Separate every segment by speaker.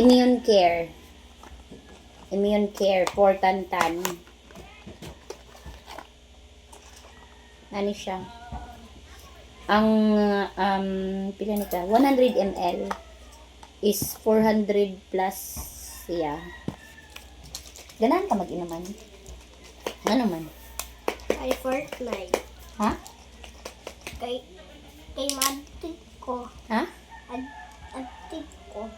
Speaker 1: Immune care. Immune care for tantan. Ano siya? Ang um, pila nito, 100 ml is 400 plus siya. Ganahan ka mag-inuman? Ano man?
Speaker 2: Kay Fortnite.
Speaker 1: Ha?
Speaker 2: Kay, kay Matik ko.
Speaker 1: Ha?
Speaker 2: Ad, atik ko.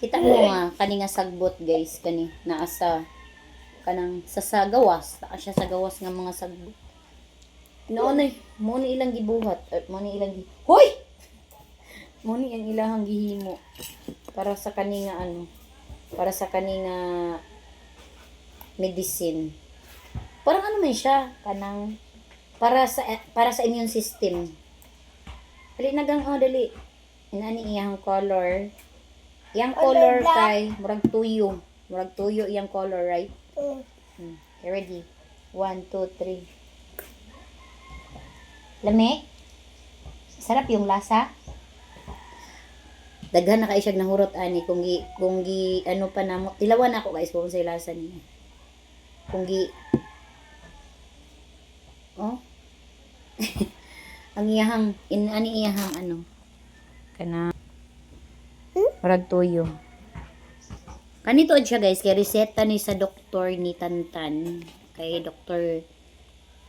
Speaker 1: Kita mo nga, kani nga sagbot guys, kani, naa sa, kanang, sa sa gawas, naa siya sa gawas nga mga sagbot. Noon ay, mo ni ilang gibuhat, at mo ni ilang gi, Hoy! Mo ni ang ilahang gihimo, para sa kani nga ano, para sa kani nga medicine. Parang ano man siya, kanang, para sa, para sa immune system. Dali nagang, oh, dali. Inani iyang color. Iyang color kay murag tuyo. Murag tuyo iyang color, right?
Speaker 2: Mm.
Speaker 1: Hmm. Okay, ready? One, two, three. Lami? Sarap yung lasa. Daghan na kay siya nahurot ani kung gi kung gi ano pa namo tilawan ako guys kung sa lasa niya. Kung gi Oh. Ang iyahang in ani iyahang ano kana Murag tuyo. Kanito siya guys, kay reseta ni sa doktor ni Tantan. Kay doktor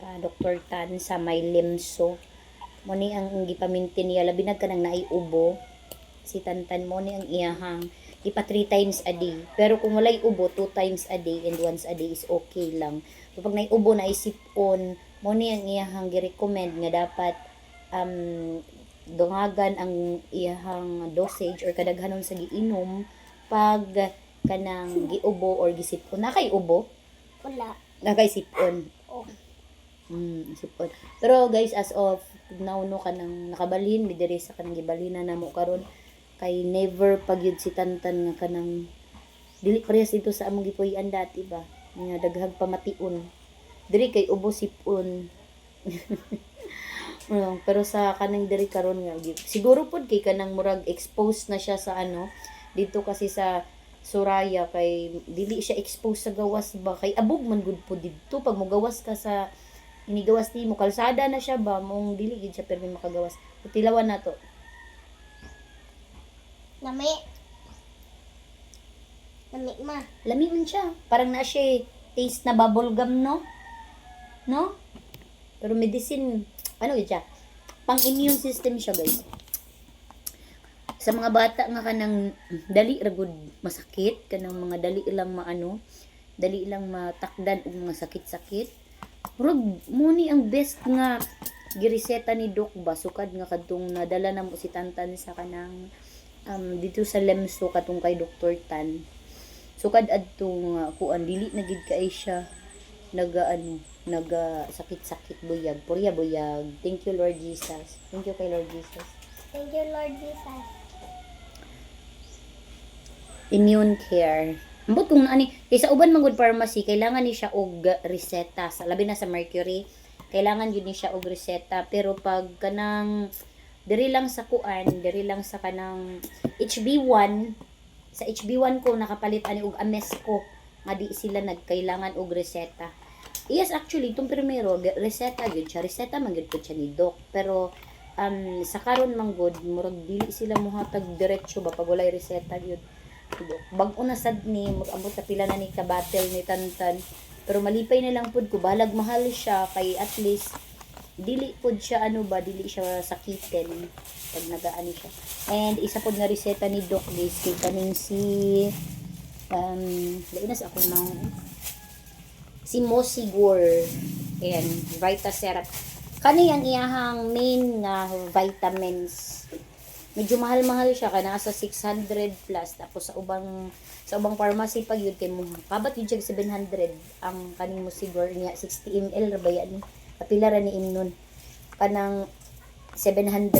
Speaker 1: ah, Dr. Tan sa may limso. Mo ni ang gipaminti niya labi na kanang naiubo. Si Tantan mo ni ang iyahang ipa 3 times a day. Pero kung walay ubo, 2 times a day and once a day is okay lang. So, pag naiubo na isip-on, mo ni ang iyahang gi-recommend nga dapat um, dungagan ang iyahang dosage or kadaghanon sa giinom pag kanang giubo or gisipon. Na kay ubo?
Speaker 2: Wala.
Speaker 1: Na kay sipon.
Speaker 2: Oh.
Speaker 1: Mm, sipon. Pero guys, as of now no kanang nakabalhin, mi diri sa kanang gibalina na mo karon kay never pagyud si tantan nga kanang dili parehas dito sa among gipuy-an dati ba nga daghag pamation diri kay ubo sipon Oo, pero sa kanang diri karon nga siguro pod kay kanang murag exposed na siya sa ano dito kasi sa Suraya kay dili siya exposed sa gawas ba? Kay abog man gud po didto. Pag mo gawas ka sa inigawas ni mo kalsada na siya ba? Mong dili gid siya permi makagawas. Tilawan na to.
Speaker 2: Nami. Nami ma.
Speaker 1: lami man siya. Parang na siya taste na bubble gum no? No? Pero medicine ano gid siya pang immune system siya guys. Sa mga bata nga kanang dali ra gud masakit kanang mga dali lang maano dali lang matakdan og mga sakit-sakit murag mo ni ang best nga gireseta ni Doc ba? Sukad nga kadtong nadala na mo si Tantan sa kanang um, dito sa Lemso katong kay Dr. Tan. Sukad adtong uh, kuan dili na gid kay siya naga ano naga sakit-sakit buyag purya buyag thank you Lord Jesus thank you kay Lord Jesus
Speaker 2: Thank you, Lord Jesus.
Speaker 1: immune care. Ambot kung ani, kay sa uban man gud pharmacy, kailangan ni siya og reseta. Sa labi na sa Mercury, kailangan yun ni siya og reseta. Pero pag kanang diri lang sa kuan, diri lang sa kanang HB1, sa HB1 ko nakapalit ani og Amesco nga di sila nagkailangan og reseta. Yes, actually, itong primero, reseta yun siya. Reseta man po siya ni Doc. Pero, um, sa karon man gud murag dili sila mohatag diretso ba pag walay reseta yun bag-o na sad ni mag-abot sa pila na ni kabatel ni Tantan pero malipay na lang pud ko balag mahal siya kay at least dili pud siya ano ba dili siya sakitin pag nagaani siya and isa pud nga reseta ni Doc guys kay kaning si um lain na sa ako nang si Mosigor ayan Vitacerap kani ang iyahang main nga vitamins? Medyo mahal-mahal siya kana sa 600 plus. Tapos sa ubang sa ubang pharmacy pag yun kay mo kabat yun siya 700 ang kaning mo niya 60 ml ra ba yan? Kapila ra ni imnon kanang 700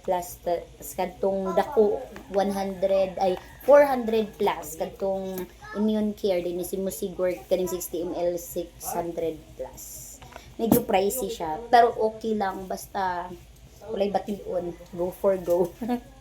Speaker 1: plus kadtong dako 100 ay 400 plus. Kadtong immune care din si Musigor kaning 60 ml 600 plus. Medyo pricey siya pero okay lang basta walay bation go for go